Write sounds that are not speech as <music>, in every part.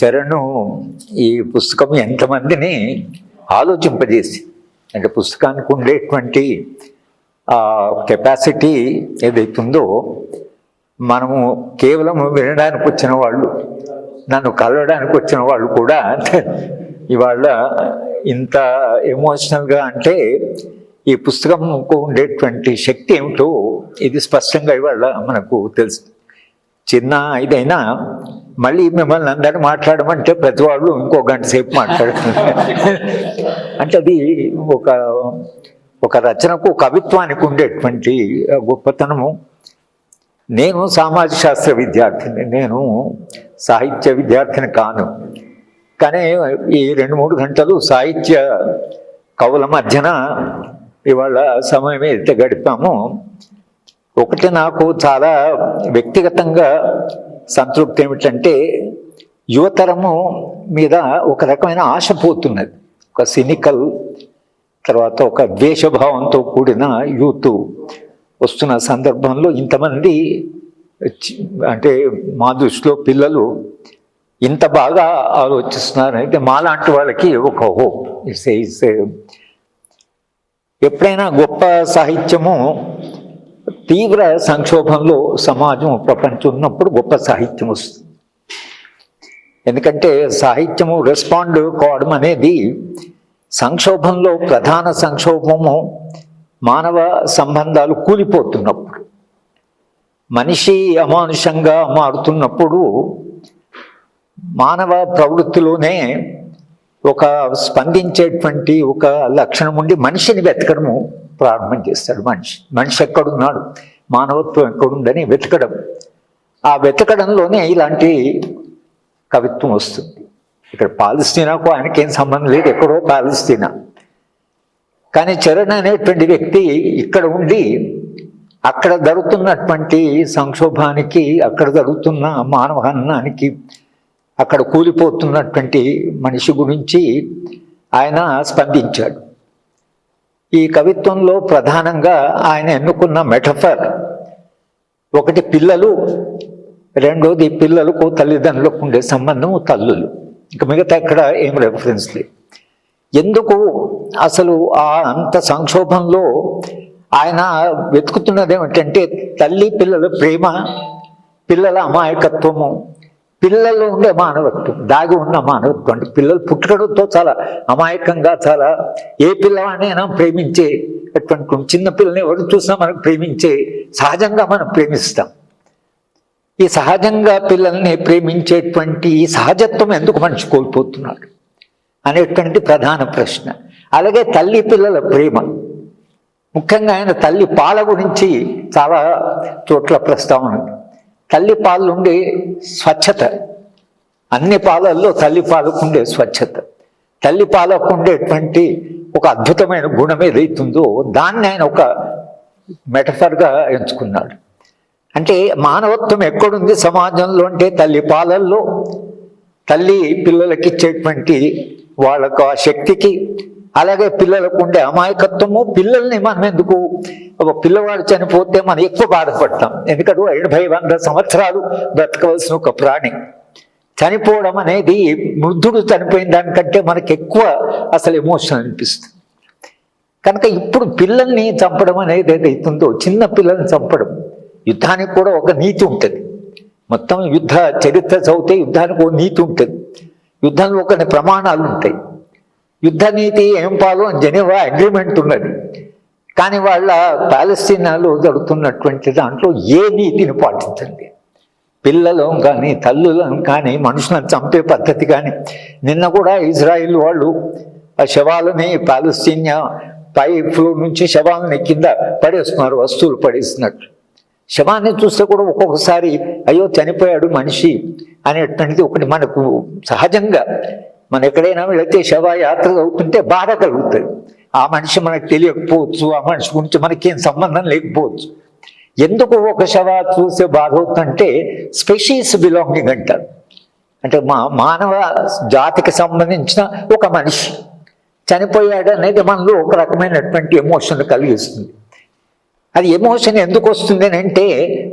చరణ్ ఈ పుస్తకం ఎంతమందిని ఆలోచింపజేసి అంటే పుస్తకానికి ఉండేటువంటి కెపాసిటీ ఏదైతుందో మనము కేవలం వినడానికి వచ్చిన వాళ్ళు నన్ను కలవడానికి వచ్చిన వాళ్ళు కూడా ఇవాళ ఇంత ఎమోషనల్గా అంటే ఈ పుస్తకంకు ఉండేటువంటి శక్తి ఏమిటో ఇది స్పష్టంగా ఇవాళ మనకు తెలుసు. చిన్న ఇదైనా మళ్ళీ మిమ్మల్ని అందరూ మాట్లాడమంటే ప్రతి వాళ్ళు ఇంకో గంట సేపు మాట్లాడుతున్నారు అంటే అది ఒక ఒక రచనకు కవిత్వానికి ఉండేటువంటి గొప్పతనము. నేను సామాజిక శాస్త్ర విద్యార్థిని నేను సాహిత్య విద్యార్థిని కాను. కానీ ఈ రెండు మూడు గంటలు సాహిత్య కవుల మధ్యన ఇవాళ సమయం అయితే గడిపామో ఒకటి నాకు చాలా వ్యక్తిగతంగా సంతృప్తి ఏమిటంటే యువతరము మీద ఒక రకమైన ఆశ పోతున్నది. ఒక సినికల్ తర్వాత ఒక ద్వేషభావంతో కూడిన యూత్ వస్తున్న సందర్భంలో ఇంతమంది అంటే మా దృష్టిలో పిల్లలు ఇంత బాగా ఆలోచిస్తున్నారు. అయితే మాలాంటి వాళ్ళకి ఒక హోప్. ఇట్స్ ఇట్స్ ఎప్పుడైనా గొప్ప సాహిత్యము తీవ్ర సంక్షోభంలో సమాజం ప్రపంచం ఉన్నప్పుడు గొప్ప సాహిత్యం వస్తుంది. ఎందుకంటే సాహిత్యము రెస్పాండ్ కావడం అనేది సంక్షోభంలో ప్రధాన సంక్షోభము మానవ సంబంధాలు కూలిపోతున్నప్పుడు మనిషి అమానుషంగా మారుతున్నప్పుడు మానవ ప్రవృత్తిలోనే ఒక స్పందించేటువంటి ఒక లక్షణం ఉండి మనిషిని వెతకడము ప్రారంభం చేస్తాడు మనిషి. మనిషి ఎక్కడున్నాడు? మానవత్వం ఎక్కడుందని వెతకడం. ఆ వెతకడంలోనే ఇలాంటి కవిత్వం వస్తుంది. ఇక్కడ పాలస్తీనాకు ఏం సంబంధం లేదు. ఎక్కడో పాలస్తీనా. కానీ చరణ్ అనేటువంటి వ్యక్తి ఇక్కడ ఉండి అక్కడ జరుగుతున్నటువంటి సంక్షోభానికి అక్కడ జరుగుతున్న మానవహన్నానికి అక్కడ కూలిపోతున్నటువంటి మనిషి గురించి ఆయన స్పందించాడు. ఈ కవిత్వంలో ప్రధానంగా ఆయన ఎన్నుకున్న మెటఫర్. ఒకటి పిల్లలు రెండోది పిల్లలకు తల్లిదండ్రులకు ఉండే సంబంధం తల్లులు. ఇక మిగతా ఇక్కడ ఏం రెఫరెన్స్ లేదు. ఎందుకు అసలు ఆ అంత సంక్షోభంలో ఆయన వెతుకుతున్నది ఏమిటంటే తల్లి పిల్లల ప్రేమ పిల్లల అమాయకత్వము పిల్లల్లో ఉండే మానవత్వం దాగి ఉన్న మానవత్వం అంటే పిల్లలు పుట్టడంతో చాలా అమాయకంగా చాలా ఏ పిల్లవాడినైనా ప్రేమించే అటువంటి చిన్న పిల్లని ఎవరు చూసినా మనకు ప్రేమించే సహజంగా మనం ప్రేమిస్తాం. ఈ సహజంగా పిల్లల్ని ప్రేమించేటువంటి ఈ సహజత్వం ఎందుకు మనిషి కోల్పోతున్నాడు అనేటువంటి ప్రధాన ప్రశ్న. అలాగే తల్లి పిల్లల ప్రేమ. ముఖ్యంగా ఆయన తల్లి పాల గురించి చాలా చోట్ల ప్రస్తావన ఉంది. తల్లి పాలు ఉండే స్వచ్ఛత. అన్ని పాలల్లో తల్లి పాలకు ఉండే స్వచ్ఛత. తల్లి పాలకు ఉండేటువంటి ఒక అద్భుతమైన గుణం ఏదైతుందో దాన్ని ఆయన ఒక మెటఫర్గా ఎంచుకున్నాడు. అంటే మానవత్వం ఎక్కడుంది సమాజంలో అంటే తల్లి పాలల్లో? తల్లి పిల్లలకి ఇచ్చేటువంటి వాళ్ళకు ఆ శక్తికి అలాగే పిల్లలకు ఉండే అమాయకత్వము పిల్లల్ని మనం ఎందుకు? ఒక పిల్లవాడు చనిపోతే మనం ఎక్కువ బాధపడతాం. ఎందుకంటే ఎనభై వంద సంవత్సరాలు బ్రతకవలసిన ఒక ప్రాణి. చనిపోవడం అనేది వృద్ధుడు చనిపోయిన దానికంటే మనకి ఎక్కువ అసలు ఎమోషన్ అనిపిస్తుంది. కనుక ఇప్పుడు పిల్లల్ని చంపడం అనేది ఏదైతుందో చిన్న పిల్లల్ని చంపడం యుద్ధానికి కూడా ఒక నీతి ఉంటుంది. మొత్తం యుద్ధ చరిత్ర చదివితే యుద్ధానికి ఒక నీతి ఉంటుంది. యుద్ధంలో కొన్ని ప్రమాణాలు ఉంటాయి. యుద్ధ నీతి ఏం పాలు అని జెనీవా అగ్రిమెంట్ ఉన్నది. కానీ వాళ్ళ పాలస్తీనాలో జరుగుతున్నటువంటి దాంట్లో ఏ నీతిని పాటించండి. పిల్లలను కానీ తల్లులను కానీ మనుషులను చంపే పద్ధతి కానీ నిన్న కూడా ఇజ్రాయిల్ వాళ్ళు ఆ శవాలని పాలస్తీనియా పై ఫ్లోర్ నుంచి శవాలని కింద పడేస్తున్నారు వస్తువులు పడేసినట్టు శవాన్ని చూస్తే కూడా ఒక్కొక్కసారి అయ్యో చనిపోయాడు మనిషి అనేటువంటిది ఒకటి మనకు సహజంగా మన ఎక్కడైనా వెళితే శవయాత్ర అవుతుంటే బాధ కలుగుతుంది. ఆ మనిషి మనకు తెలియకపోవచ్చు ఆ మనిషి గురించి మనకేం సంబంధం లేకపోవచ్చు. ఎందుకు ఒక శవ చూసే బాధ అవుతుందంటే స్పెషీస్ బిలాంగింగ్ అంటారు. అంటే మా మానవ జాతికి సంబంధించిన ఒక మనిషి చనిపోయాడు అనేది మనలో ఒక రకమైనటువంటి ఎమోషన్ కలిగిస్తుంది. అది ఎమోషన్ ఎందుకు వస్తుంది అని అంటే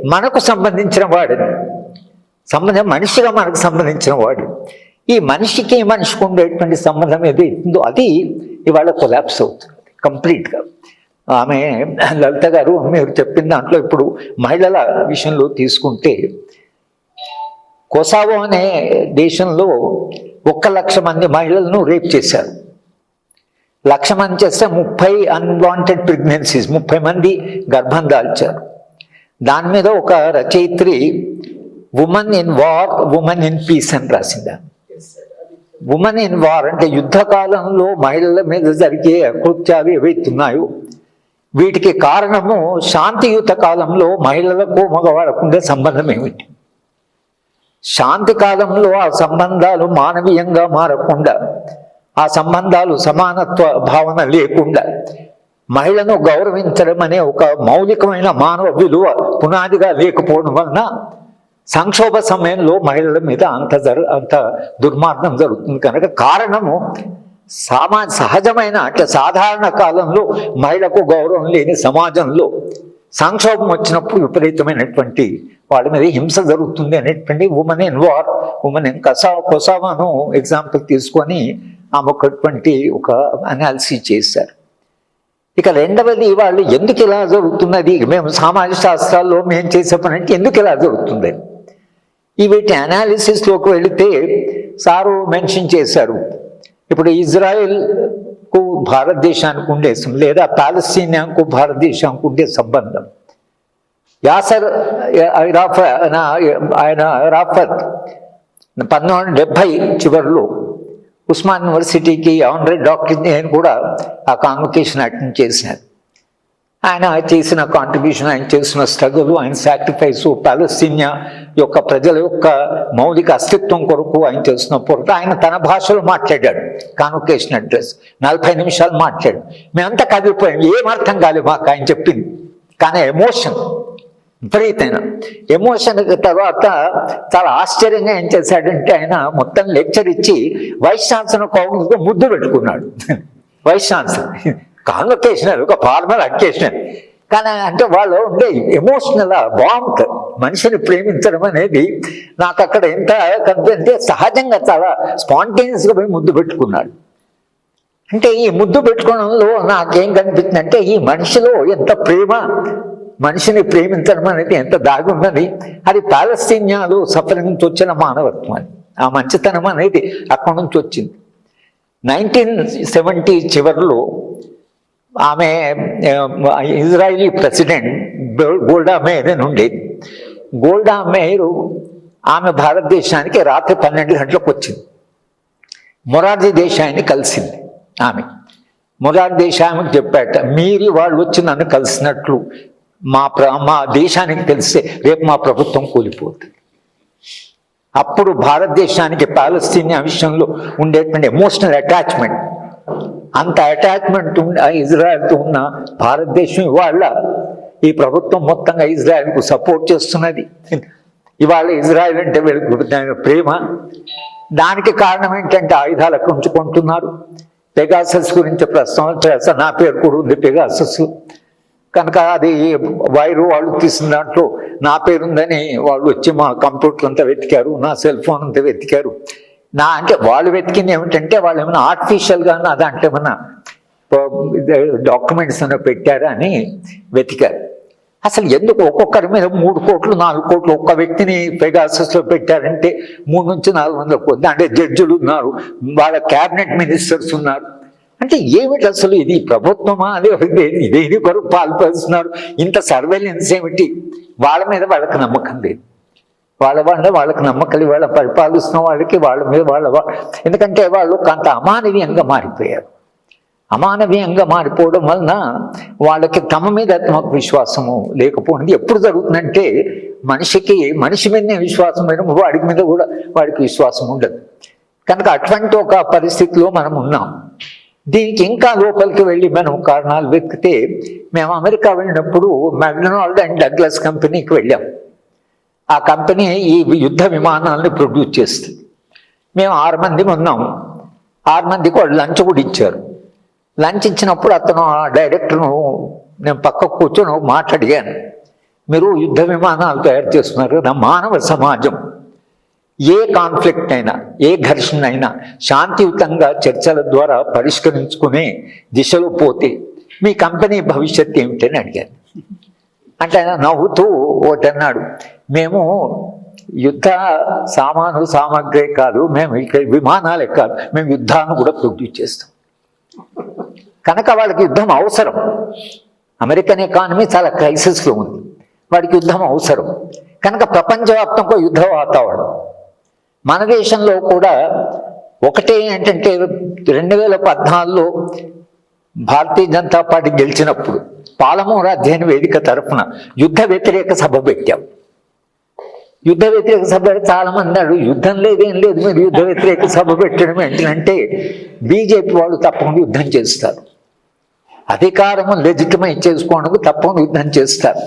మనకు సంబంధించిన వాడు. సంబంధం మనిషిగా మనకు సంబంధించిన వాడు. ఈ మనిషికి మనిషికి ఉండేటువంటి సంబంధం ఏది ఉందో అది ఇవాళ కొలాప్స్ అవుతుంది కంప్లీట్గా. ఆమె లలిత గారు మీరు చెప్పిన దాంట్లో ఇప్పుడు మహిళల విషయంలో తీసుకుంటే కొసావో అనే దేశంలో ఒక్క లక్ష మంది మహిళలను రేప్ చేశారు. లక్ష మంది చేస్తే ముప్పై అన్వాంటెడ్ ప్రెగ్నెన్సీస్ ముప్పై మంది గర్భం దాల్చారు. దాని మీద ఒక రచయిత్రి women in war women in peace అని రాసిందాన్ని ఉమెన్ ఇన్ వార్ అంటే యుద్ధ కాలంలో మహిళల మీద జరిగే అకృత్యాలు ఏవైతున్నాయో వీటికి కారణము శాంతియుత కాలంలో మహిళలకు మగవాళ్ళకు ఉండే సంబంధం ఏమిటి? శాంతి కాలంలో ఆ సంబంధాలు మానవీయంగా మారకుండా ఆ సంబంధాలు సమానత్వ భావన లేకుండా మహిళను గౌరవించడం అనే ఒక మౌలికమైన మానవ విలువ పునాదిగా లేకపోవడం వలన సంక్షోభ సమయంలో మహిళల మీద అంత జరు అంత దుర్మార్గం జరుగుతుంది. కనుక కారణము సామా సహజమైన అంటే సాధారణ కాలంలో మహిళకు గౌరవం లేని సమాజంలో సంక్షోభం వచ్చినప్పుడు విపరీతమైనటువంటి వాళ్ళ మీద హింస జరుగుతుంది అనేటువంటి women in war women in కసా కొసావాను ఎగ్జాంపుల్ తీసుకొని ఆమె ఒకటువంటి ఒక అనాలిసిస్ చేశారు. ఇక రెండవది వాళ్ళు ఎందుకు ఇలా జరుగుతున్నది? మేము సామాజిక శాస్త్రాల్లో మేము చేసే పని అంటే ఎందుకు ఇలా జరుగుతుంది? ఈ వీటి అనాలిసిస్లోకి వెళితే సారు మెన్షన్ చేశారు. ఇప్పుడు ఇజ్రాయెల్కు భారతదేశానికి ఉండే లేదా పాలస్తీనియాకు భారతదేశానికి ఉండే సంబంధం. యాసర్ ఇరాఫ ఆయన ఆయన రాఫత్ పంతొమ్మిది వందల డెబ్భై చివరిలో ఉస్మాన్ యూనివర్సిటీకి ఆనరీ డాక్టర్ నేను కూడా ఆ కాన్వకేషన్ అటెండ్ చేశాను ఆయన చేసిన కాంట్రిబ్యూషన్ ఆయన చేసిన స్ట్రగుల్ ఆయన సాక్రిఫైస్ పాలస్తీనియా యొక్క ప్రజల యొక్క మౌలిక అస్తిత్వం కొరకు ఆయన చేసిన పొరత ఆయన తన భాషలో మాట్లాడాడు. కాన్వకేషన్ అడ్రస్ నలభై నిమిషాలు మాట్లాడు. మేమంతా కదిలిపోయాం. ఏం అర్థం కాలేదు మాకు ఆయన చెప్పింది. కానీ ఎమోషన్ విపరీతమైన. ఎమోషన్ తర్వాత చాలా ఆశ్చర్యంగా ఏం చేశాడంటే ఆయన మొత్తం లెక్చర్ ఇచ్చి వైస్ ఛాన్సలర్ కౌన్సిల్తో ముద్దు పెట్టుకున్నాడు. <laughs> వైస్ ఛాన్సలర్ కాన్వకేషన్ ఒక ఫార్మల్ అక్కేసినారు కానీ అంటే వాళ్ళు ఉండే ఎమోషనల్ బాగుంటుంది మనిషిని ప్రేమించడం అనేది నాకు అక్కడ ఎంత కనిపిస్తే సహజంగా చాలా స్పాంటేనియస్గా పోయి ముద్దు పెట్టుకున్నాడు. అంటే ఈ ముద్దు పెట్టుకోవడంలో నాకేం కనిపించింది అంటే ఈ మనిషిలో ఎంత ప్రేమ మనిషిని ప్రేమించడం అనేది ఎంత దాగి ఉన్నది అది పాలస్తీన్యాలు సఫరింగ్ నుంచి వచ్చిన మానవత్వం అని ఆ మంచితనం అనేది అక్కడి నుంచి వచ్చింది. నైన్టీన్ సెవెంటీ చివరిలో ఆమె ఇజ్రాయిలీ ప్రెసిడెంట్ గోల్డా మేయర్ అని ఉండేది గోల్డా మేయర్ ఆమె భారతదేశానికి రాత్రి పన్నెండు గంటలకు వచ్చింది. మొరార్జీ దేశాయిని కలిసింది ఆమె. మొరార్జీ దేశానికి చెప్పాట మీరు వాళ్ళు వచ్చి నన్ను కలిసినట్లు మా ప్ర మా దేశానికి తెలిస్తే రేపు మా ప్రభుత్వం కూలిపోతుంది అప్పుడు భారతదేశానికి పాలస్తీనియా విషయంలో ఉండేటువంటి ఎమోషనల్ అటాచ్మెంట్ అంత అటాచ్మెంట్ ఇజ్రాయెల్తో ఉన్న భారతదేశం ఇవాళ ఈ ప్రభుత్వం మొత్తంగా ఇజ్రాయెల్కు సపోర్ట్ చేస్తున్నది. ఇవాళ ఇజ్రాయెల్ అంటే వీళ్ళకి ప్రేమ. దానికి కారణం ఏంటంటే ఆయుధాలు ఉంచుకుంటున్నారు. పెగాసస్ గురించి ప్రస్తుతం నా పేరు కూడా ఉంది పెగాసస్. కనుక అది వైరు వాళ్ళు తీసిన దాంట్లో నా పేరుందని వాళ్ళు వచ్చి మా కంప్యూటర్ అంతా వెతికారు నా సెల్ ఫోన్ అంతా వెతికారు. నా అంటే వాళ్ళు వెతికింది ఏమిటంటే వాళ్ళు ఏమైనా ఆర్టిఫిషియల్గా అదంటే దాంట్లో ఏమైనా డాక్యుమెంట్స్ ఏమైనా పెట్టారా అని వెతికారు. అసలు ఎందుకు ఒక్కొక్కరి మీద మూడు కోట్లు నాలుగు కోట్లు ఒక్క వ్యక్తిని పెగాసస్లో పెట్టారంటే మూడు నుంచి నాలుగు వందల కోట్లు అంటే జడ్జులు ఉన్నారు వాళ్ళ క్యాబినెట్ మినిస్టర్స్ ఉన్నారు. అంటే ఏమిటి అసలు ఇది? ప్రభుత్వమా? అది దేని కొరకు పాల్పడుతున్నారు. ఇంత సర్వేలెన్స్ ఏమిటి? వాళ్ళ మీద వాళ్ళకి నమ్మకం లేదు. వాళ్ళ వాళ్ళ వాళ్ళకి నమ్మకం వాళ్ళ పరిపాలిస్తున్న వాళ్ళకి వాళ్ళ మీద వాళ్ళ ఎందుకంటే వాళ్ళు కొంత అమానవీయంగా మారిపోయారు. అమానవీయంగా మారిపోవడం వలన వాళ్ళకి తమ మీద ఆత్మక విశ్వాసము లేకపోవడం ఎప్పుడు జరుగుతుందంటే మనిషికి మనిషి మీదనే విశ్వాసం వేయడం వాడికి మీద కూడా వాడికి విశ్వాసం ఉండదు. కనుక అటువంటి ఒక పరిస్థితిలో మనం ఉన్నాం. దీనికి ఇంకా లోపలికి వెళ్ళి మనం కారణాలు వెతికితే మేము అమెరికా వెళ్ళినప్పుడు మెక్డొనాల్డ్ అండ్ డగ్లస్ కంపెనీకి వెళ్ళాం. ఆ కంపెనీ ఈ యుద్ధ విమానాలను ప్రొడ్యూస్ చేస్తుంది. మేము ఆరు మంది ఉన్నాం. ఆరు మందికి వాళ్ళు లంచ్ కూడా ఇచ్చారు. లంచ్ ఇచ్చినప్పుడు అతను ఆ డైరెక్టర్ను నేను పక్క కూర్చొని మాట్లాడిగాను మీరు యుద్ధ విమానాలు తయారు చేస్తున్నారు. కదా మానవ సమాజం. ఏ కాన్ఫ్లిక్ట్ అయినా ఏ ఘర్షణ అయినా శాంతియుతంగా చర్చల ద్వారా పరిష్కరించుకునే దిశలో పోతే మీ కంపెనీ భవిష్యత్తు ఏమిటని అడిగాను. అంటే ఆయన నవ్వుతూ ఒకటి అన్నాడు మేము యుద్ధ సామాను సామాగ్రి కాదు మేము ఇక్కడ విమానాలే కాదు మేము యుద్ధాలను కూడా ప్రొడ్యూస్ చేస్తాం. కనుక వాళ్ళకి యుద్ధం అవసరం. అమెరికన్ ఎకానమీ చాలా క్రైసిస్లో ఉంది. వాడికి యుద్ధం అవసరం. కనుక ప్రపంచవ్యాప్తంగా యుద్ధ వాతావరణం. మన దేశంలో కూడా ఒకటే ఏంటంటే రెండు వేల పద్నాలుగులో భారతీయ జనతా పార్టీ గెలిచినప్పుడు పాలమూరు అధ్యయన వేదిక తరఫున యుద్ధ వ్యతిరేక సభ పెట్టాం. యుద్ధ వ్యతిరేక సభ చాలా మంది అన్నాడు యుద్ధం లేదేం లేదు మీరు యుద్ధ వ్యతిరేక సభ పెట్టడం ఏంటంటే బీజేపీ వాళ్ళు తప్పకుండా యుద్ధం చేస్తారు. అధికారము లెజిటిమైజ్ చేసుకోవడానికి తప్పకుండా యుద్ధం చేస్తారు.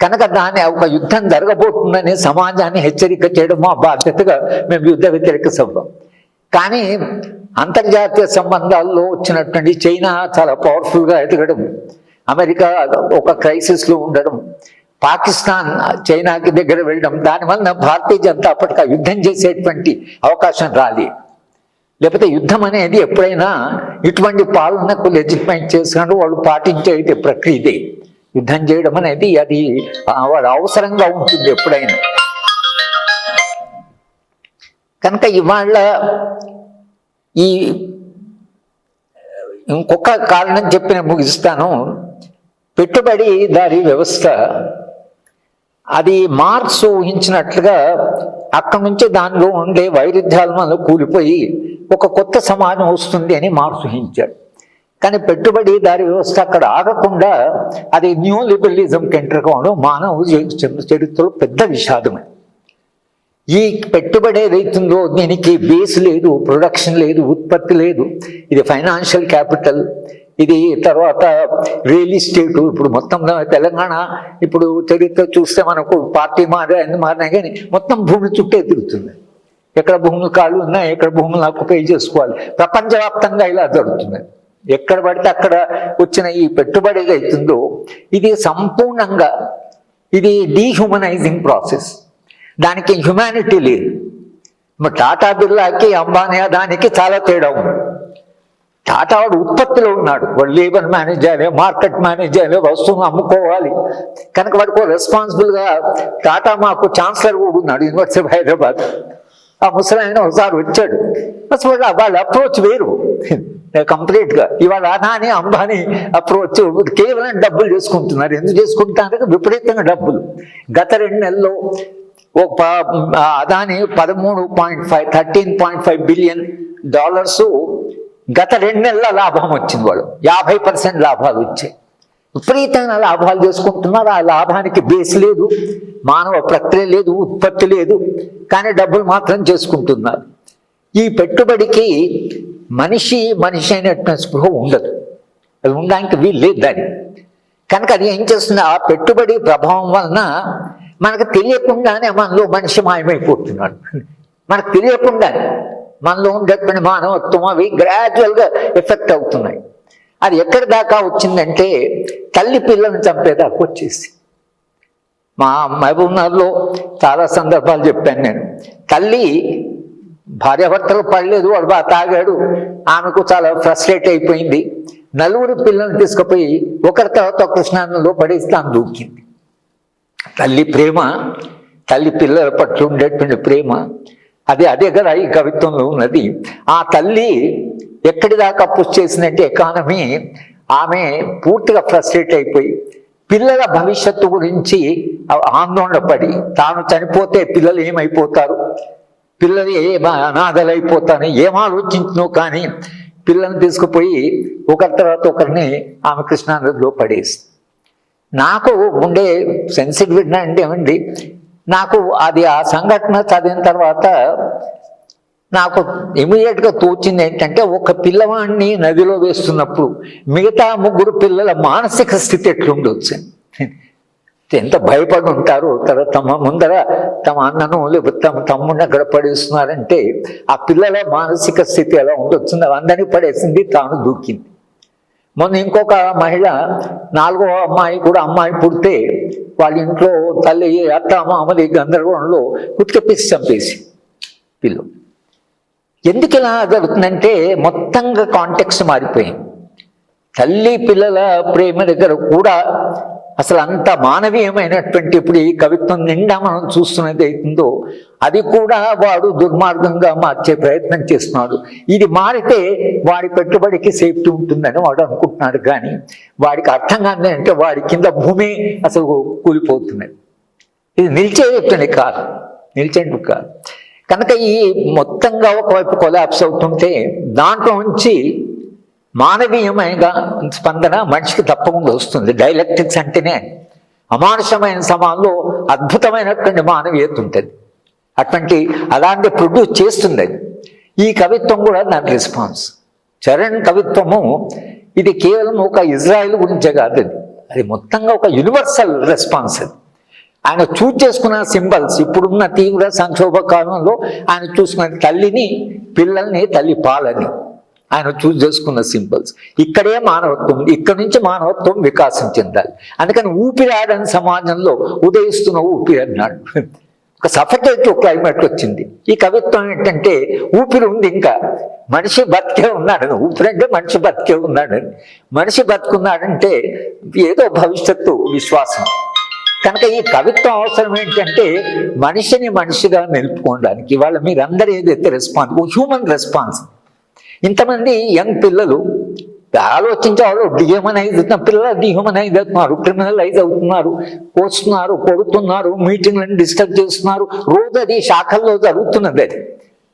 కనుక దాని ఒక యుద్ధం జరగబోతుందని సమాజాన్ని హెచ్చరిక చేయడం మా బాధ్యతగా మేము యుద్ధ వ్యతిరేక సభ. కానీ అంతర్జాతీయ సంబంధాల్లో వచ్చినటువంటి చైనా చాలా పవర్ఫుల్గా ఎదగడం అమెరికా ఒక క్రైసిస్లో ఉండడం పాకిస్తాన్ చైనాకి దగ్గర వెళ్ళడం దానివల్ల భారతీయ జనతా పార్టీకి యుద్ధం చేసేటువంటి అవకాశం రాలి. లేకపోతే యుద్ధం అనేది ఎప్పుడైనా ఇటువంటి పాలనకు లెజిటిమైట్ చేసినట్టు వాళ్ళు పాటించే ప్రక్రియ యుద్ధం చేయడం అనేది అది వాళ్ళ అవసరంగా ఉంటుంది ఎప్పుడైనా. కనుక ఇవాళ ఈ ఇంకొక కారణం చెప్పి నేను ముగిస్తాను పెట్టుబడిదారీ వ్యవస్థ అది మార్క్స్ ఊహించినట్లుగా అక్కడి నుంచి దానిలో ఉండే వైరుధ్యాల వల్ల కూలిపోయి ఒక కొత్త సమాజం వస్తుంది అని మార్క్స్ ఊహించాడు. కానీ పెట్టుబడిదారి వ్యవస్థ అక్కడ ఆగకుండా అది న్యూ లిబరలిజంకి ఎంటర్ కావడం మానవ చరిత్రలో పెద్ద విషాదమే. ఈ పెట్టుబడి ఏదైతుందో దీనికి బేస్ లేదు ప్రొడక్షన్ లేదు ఉత్పత్తి లేదు. ఇది ఫైనాన్షియల్ క్యాపిటల్ ఇది తర్వాత రియల్ ఎస్టేట్ ఇప్పుడు మొత్తం తెలంగాణ ఇప్పుడు చరిత్ర చూస్తే మనకు పార్టీ మారే అన్ని మారినా కానీ మొత్తం భూమి చుట్టే తిరుగుతుంది. ఎక్కడ భూములు కాళ్ళు ఉన్నాయి ఎక్కడ భూములు ఆక్యుపై చేసుకోవాలి. ప్రపంచవ్యాప్తంగా ఇలా జరుగుతుంది. ఎక్కడ పడితే అక్కడ వచ్చిన ఈ పెట్టుబడి ఏదైతుందో ఇది సంపూర్ణంగా ఇది డీహ్యూమనైజింగ్ ప్రాసెస్ దానికి హ్యుమానిటీ లేదు. మరి టాటా బిర్లాకి అంబానీ దానికి చాలా తేడా ఉంది. టాటా వాడు ఉత్పత్తిలో ఉన్నాడు. వాడు లేబర్ మేనేజ్ చేయాలి మార్కెట్ మేనేజ్ చేయాలి వస్తువులు అమ్ముకోవాలి. కనుక వాడికి రెస్పాన్సిబుల్గా టాటా మాకు ఛాన్సలర్ కూడా ఉన్నాడు యూనివర్సిటీ ఆఫ్ హైదరాబాద్ ఆ ముసలాయన ఒకసారి వచ్చాడు. అసలు వాళ్ళ- వాళ్ళ అప్రోచ్ వేరు. <laughs> కంప్లీట్గా ఇవాళ అనాని అంబానీ అప్రోచ్ కేవలం డబ్బులు చేసుకుంటున్నారు. ఎందుకు చేసుకుంటున్నారు? విపరీతంగా డబ్బులు. గత రెండు నెలల్లో ఒక అదాని పదమూడు point five thirteen point five billion dollars గత రెండు నెలల లాభం వచ్చింది వాళ్ళు. యాభై పర్సెంట్ లాభాలు వచ్చాయి. విపరీతమైన లాభాలు చేసుకుంటున్నారు. ఆ లాభానికి బేస్ లేదు. మానవ ప్రక్రియ లేదు ఉత్పత్తి లేదు. కానీ డబ్బులు మాత్రం చేసుకుంటున్నారు. ఈ పెట్టుబడికి మనిషి మనిషి అయినటువంటి స్పృహ ఉండదు. అది ఉండడానికి వీలు లేదు దాన్ని కనుక అది ఏం చేస్తుంది? ఆ పెట్టుబడి ప్రభావం వలన మనకు తెలియకుండానే మనలో మనిషి మాయమైపోతున్నాడు. మనకు తెలియకుండానే మనలో ఉండేటువంటి మానవత్వం అవి గ్రాడ్యువల్గా ఎఫెక్ట్ అవుతున్నాయి. అది ఎక్కడి దాకా వచ్చిందంటే తల్లి పిల్లల్ని చంపేదాకా వచ్చేసి. మా మహబూబ్నగర్లో చాలా సందర్భాలు చెప్పాను నేను. తల్లి భార్యాభర్తలు పడలేదు వాడు బాగా తాగాడు. ఆమెకు చాలా ఫ్రస్ట్రేట్ అయిపోయింది. నలుగురు పిల్లల్ని తీసుకుపోయి ఒకరి తర్వాత ఒక స్నానంలో పడేసి తాను దూకింది. తల్లి ప్రేమ తల్లి పిల్లల పట్ల ఉండేటువంటి ప్రేమ అదే అదే కదా ఈ కవిత్వంలో ఉన్నది. ఆ తల్లి ఎక్కడి దాకా పుష్ చేసిందంటే ఎకానమీ ఆమె పూర్తిగా ఫ్రస్ట్రేట్ అయిపోయి పిల్లల భవిష్యత్తు గురించి ఆందోళన పడి తాను చనిపోతే పిల్లలు ఏమైపోతారు? పిల్లలు ఏం అనాథలైపోతారు? ఏం ఆలోచించినో కానీ పిల్లల్ని తీసుకుపోయి ఒకరి తర్వాత ఒకరిని ఆమె కృష్ణానదిలో పడేసి నాకు ఉండే సెన్సిటివిటీ అంటే ఏమండి? నాకు అది ఆ సంఘటన చదివిన తర్వాత నాకు ఇమీడియట్గా తోచింది ఏంటంటే ఒక పిల్లవాడిని నదిలో వేస్తున్నప్పుడు మిగతా ముగ్గురు పిల్లల మానసిక స్థితి ఎట్లుండొచ్చు? ఎంత భయపడి ఉంటారు తర్వాత తమ ముందర తమ అన్నను లేకపోతే తమ తమ్ముడిని అక్కడ పడేస్తున్నారంటే ఆ పిల్లల మానసిక స్థితి ఎలా ఉండొచ్చిందో అందరినీ పడేసింది తాను దూకింది. మొన్న ఇంకొక మహిళ నాలుగో అమ్మాయి కూడా అమ్మాయి పుడితే వాళ్ళ ఇంట్లో తల్లి అత్త మామది గందరగోళంలో కుట్టిపిసి చంపేసి పిల్లు ఎందుకు ఇలా జరుగుతుందంటే మొత్తంగా కాంటెక్స్ మారిపోయింది. తల్లి పిల్లల ప్రేమ దగ్గర కూడా అసలు అంత మానవీయమైనటువంటి ఇప్పుడు ఈ కవిత్వం నిండా మనం చూస్తున్నది అవుతుందో అది కూడా వాడు దుర్మార్గంగా మార్చే ప్రయత్నం చేస్తున్నాడు. ఇది మారితే వాడి పెట్టుబడికి సేఫ్టీ ఉంటుందని వాడు అనుకుంటున్నాడు కానీ వాడికి అర్థం కాదు అంటే వాడి కింద భూమి అసలు కూలిపోతున్నది. ఇది నిలిచేటువంటి కాదు నిలిచేందుకు కాదు. కనుక ఈ మొత్తంగా ఒకవైపు కొలాప్స్ అవుతుంటే దాంట్లో నుంచి మానవీయమైన స్పందన మనిషికి తప్పకుండా వస్తుంది. డైలెక్టిక్స్ అంటేనే అమానుషమైన సమాజంలో అద్భుతమైనటువంటి మానవీయత ఉంటుంది. అటువంటి అలాంటి ప్రొడ్యూస్ చేస్తుంది. అది ఈ కవిత్వం కూడా దాని రెస్పాన్స్ చరణ్ కవిత్వము ఇది కేవలం ఒక ఇజ్రాయిల్ గురించే కాదు అది అది మొత్తంగా ఒక యూనివర్సల్ రెస్పాన్స్ అది. ఆయన చూజ్ చేసుకున్న సింబల్స్ ఇప్పుడున్న తీవ్ర సంక్షోభ కాలంలో ఆయన చూసుకున్న తల్లిని పిల్లల్ని తల్లి పాలని. ఆయన చూజ్ చేసుకున్న సింబల్స్ ఇక్కడే మానవత్వం ఇక్కడ నుంచి మానవత్వం వికాసం చెందాలి. అందుకని ఊపిరాడని సమాజంలో ఉదయిస్తున్న ఊపిరి అన్నాడు. ఒక సఫకేటివ్ క్లైమేట్ వచ్చింది. ఈ కవిత్వం ఏంటంటే ఊపిరి ఉంది ఇంకా. మనిషి బతికే ఉన్నాడు. ఊపిరి అంటే మనిషి బతికే ఉన్నాడని మనిషి బతుకున్నాడంటే ఏదో భవిష్యత్తు విశ్వాసం. కనుక ఈ కవిత్వం అవసరం ఏంటంటే మనిషిని మనిషిగా నిలుపుకోవడానికి. ఇవాళ మీరందరూ ఏదైతే రెస్పాన్స్ హ్యూమన్ రెస్పాన్స్ ఇంతమంది యంగ్ పిల్లలు ఆలోచించేవాళ్ళు డిహ్యూమనైజ్ అవుతున్న పిల్లలు డిహ్యూమనైజ్ అవుతున్నారు క్రిమినలైజ్ అవుతున్నారు కోస్తున్నారు కొడుతున్నారు మీటింగ్లను డిస్టర్బ్ చేస్తున్నారు. రోజు అది శాఖల్లో జరుగుతున్నది అది.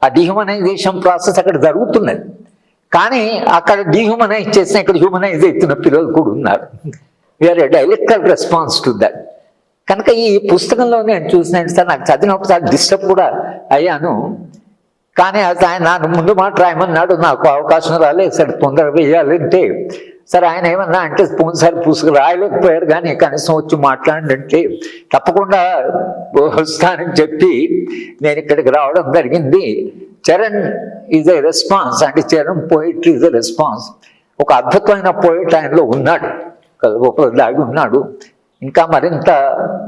ఆ డిహ్యూమనైజేషన్ ప్రాసెస్ అక్కడ జరుగుతున్నది. కానీ అక్కడ డిహ్యూమనైజ్ చేసిన ఇక్కడ హ్యూమనైజ్ అవుతున్న పిల్లలు కూడా ఉన్నారు. We are dialectal response to that కనుక ఈ పుస్తకంలో నేను చూసినట్టు సార్ నాకు చదివినప్పుడు చాలా డిస్టర్బ్ కూడా అయ్యాను. కానీ అది ఆయన నన్ను ముందు మాట రాయమన్నాడు నాకు అవకాశం రాలేదు సరే తొందర వేయాలంటే సరే ఆయన ఏమన్నా అంటే పోయినసారి పూసుకు రాయలేకపోయారు కానీ కనీసం వచ్చి మాట్లాడంటే తప్పకుండా వస్తానని చెప్పి నేను ఇక్కడికి రావడం జరిగింది. చరణ్ ఈజ్ ఎ రెస్పాన్స్ అంటే Charan poet is a response ఒక అద్భుతమైన పోయిట్ ఆయనలో ఉన్నాడు ఒక దాగి ఉన్నాడు. ఇంకా మరింత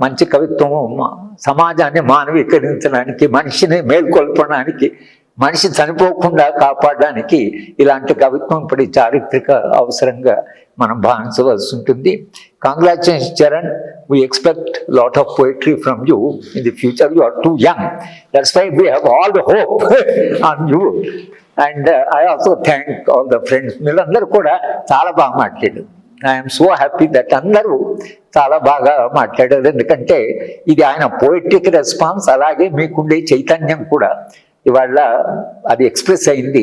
మంచి కవిత్వము మా- సమాజాన్ని మానవీకరించడానికి మనిషిని మేల్కొల్పడానికి మనిషి చనిపోకుండా కాపాడడానికి ఇలాంటి కవిత్వం ఇప్పుడు చారిత్రక అవసరంగా మనం భావించవలసి ఉంటుంది. Congratulation Charan we expect lot of poetry from you in the future you are too young that's why we have all the hope on you and I also thank all the friends మీరందరూ కూడా చాలా బాగా మాట్లాడారు. I'm so happy that అందరూ చాలా బాగా మాట్లాడారు. ఎందుకంటే ఇది ఆయన పోయిట్రిక్ రెస్పాన్స్ అలాగే మీకుండే చైతన్యం కూడా. ఇవాళ అది ఎక్స్ప్రెస్ అయింది.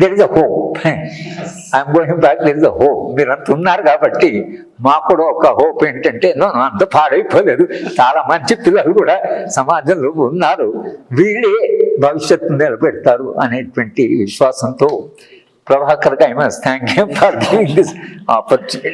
There is a hope I'm going back there is a hope మీరంత ఉన్నారు కాబట్టి మాకు కూడా ఒక హోప్ ఏంటంటే నో అంత పాడైపోలేదు. చాలా మంచి పిల్లలు కూడా సమాజంలో ఉన్నారు. వీళ్ళే భవిష్యత్తు నిలబెడతారు అనేటువంటి విశ్వాసంతో Prabhakar I must thank you for giving this opportunity